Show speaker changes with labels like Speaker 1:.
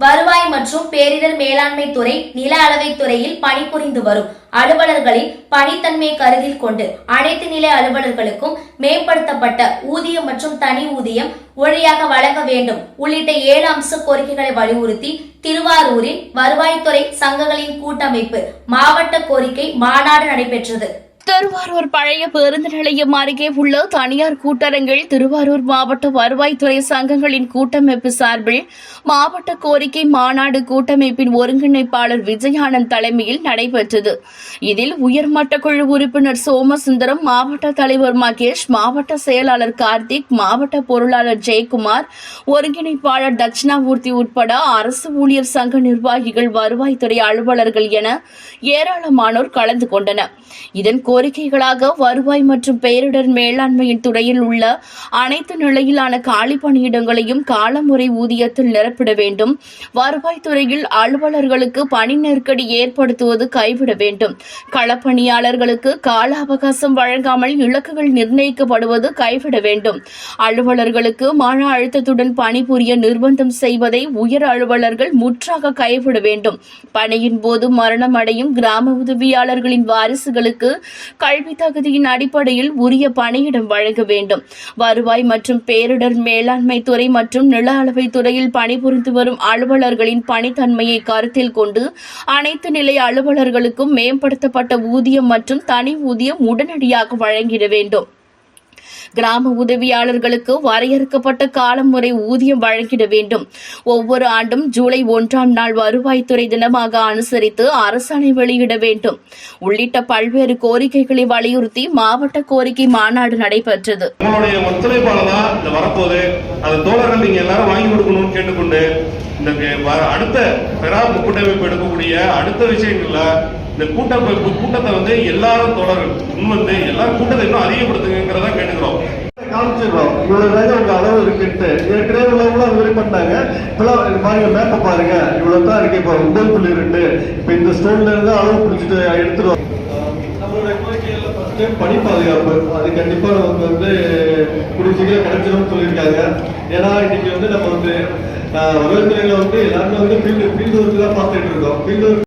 Speaker 1: வருவாய் மற்றும் பேரிடர் மேலாண்மை துறை நில அளவைத் துறையில் பணிபுரிந்து வரும் அலுவலர்களின் பணித்தன்மை கருத்தில் கொண்டு அனைத்து நிலை அலுவலர்களுக்கும் மேம்படுத்தப்பட்ட ஊதியம் மற்றும் தனி ஊதியம் ஒழியாக வழங்க வேண்டும். உள்ளிட்ட ஏழு அம்ச கோரிக்கைகளை வலியுறுத்தி திருவாரூரில் வருவாய்த்துறை சங்கங்களின் கூட்டமைப்பு மாவட்ட கோரிக்கை மாநாடு நடைபெற்றது.
Speaker 2: திருவாரூர் பழைய பேருந்து நிலையம் அருகே உள்ள தனியார் கூட்டரங்கில் திருவாரூர் மாவட்ட வருவாய்த்துறை சங்கங்களின் கூட்டமைப்பு சார்பில் மாவட்ட கோரிக்கை மாநாடு கூட்டமைப்பின் ஒருங்கிணைப்பாளர் விஜயானந்த் தலைமையில் நடைபெற்றது. இதில் உயர்மட்ட குழு உறுப்பினர் சோமசுந்தரம் மாவட்ட தலைவர் மகேஷ் மாவட்ட செயலாளர் கார்த்திக் மாவட்ட பொருளாளர் ஜெயக்குமார் ஒருங்கிணைப்பாளர் தட்சிணாமூர்த்தி உட்பட அரசு ஊழியர் சங்க நிர்வாகிகள் வருவாய்த்துறை அலுவலர்கள் என ஏராளமானோர் கலந்து கொண்டனர். இதன் கோரிக்கைகளாக வருவாய் மற்றும் பேரிடர் மேலாண்மையின் துறையில் உள்ள அனைத்து நிலையிலான காலி பணியிடங்களையும் காலமுறை ஊதியத்தில் நிரப்பிட வேண்டும். வருவாய் துறையில் அலுவலர்களுக்கு பணி நெருக்கடி ஏற்படுத்துவது கைவிட வேண்டும். களப்பணியாளர்களுக்கு கால அவகாசம் வழங்காமல் இலக்குகள் நிர்ணயிக்கப்படுவது கைவிட வேண்டும். அலுவலர்களுக்கு மன அழுத்தத்துடன் பணிபுரிய நிர்பந்தம் செய்வதை உயர் அலுவலர்கள் முற்றாக கைவிட வேண்டும். பணியின் போது மரணமடையும் கிராம உதவியாளர்களின் வாரிசுகளுக்கு கல்வி தகுதியின் அடிப்படையில் உரிய பணியிடம் வழங்க வேண்டும். வருவாய் மற்றும் பேரிடர் மேலாண்மை துறை மற்றும் நில அளவை துறையில் பணிபுரிந்து வரும் அலுவலர்களின் பணித்தன்மையை கருத்தில் கொண்டு அனைத்து நிலை அலுவலர்களுக்கும் மேம்படுத்தப்பட்ட ஊதியம் மற்றும் தனி ஊதியம் உடனடியாக வழங்கிட வேண்டும். கிராம உதவியாளர்களுக்கு வரையறுக்கப்பட்ட காலம் முறை ஊதியம் வழங்கிட வேண்டும். ஒவ்வொரு ஆண்டும் ஜூலை ஒன்றாம் நாள் வருவாய்த்துறை தினமாக அனுசரித்து அரசாணை வெளியிட வேண்டும். உள்ளிட்ட பல்வேறு கோரிக்கைகளை வலியுறுத்தி மாவட்ட கோரிக்கை மாநாடு நடைபெற்றது.
Speaker 3: உங்களுடைய ஒத்துழைப்பால தான் இந்த வரப்போகுது. அந்த தோழர்கள் நீங்க எல்லாரும் வாங்கி கொடுக்கணும்னு கேட்டுக்கொண்டு இந்த அடுத்த பெறா கூட்டமைப்பு எடுக்கக்கூடிய அடுத்த விஷயங்கள்ல இந்த கூட்டமைப்பு கூட்டத்தை வந்து எல்லாரும் தோழர்கள் முன் வந்து எல்லாரும் கூட்டத்தை இன்னும் அதிகப்படுத்துங்கிறதா கேட்டு
Speaker 4: காமிச்சிடுறோம் இவ்வளவு வேகம் உங்க அளவு இருக்குன்ட்டு. ஏற்கனவே உள்ளவங்களும் அது மாதிரி பண்ணாங்க இப்பெல்லாம் இது பாருங்க மேப்பை பாருங்க. இவ்வளவு தான் இருக்கு. இப்போ ஒன்பது புள்ளி ரெண்டு. இப்போ இந்த ஸ்டோன்ல இருந்து அளவு பிடிச்சிட்டு எடுத்துருவோம் நம்மளோட கோரிக்கைகள்ல ஃபர்ஸ்ட் பணி பாதுகாப்பு. அது கண்டிப்பா நமக்கு வந்து குடிச்சிக்கே கிடைச்சிடும் சொல்லியிருக்காங்க. ஏன்னா இன்னைக்கு வந்து நம்ம வந்து வருவாய்த்துறையில வந்து எல்லாருமே வந்து ஃபீல்டு ஃபீல்டு ஒர்க் தான் பார்த்துட்டு இருக்கோம். ஃபீல்டு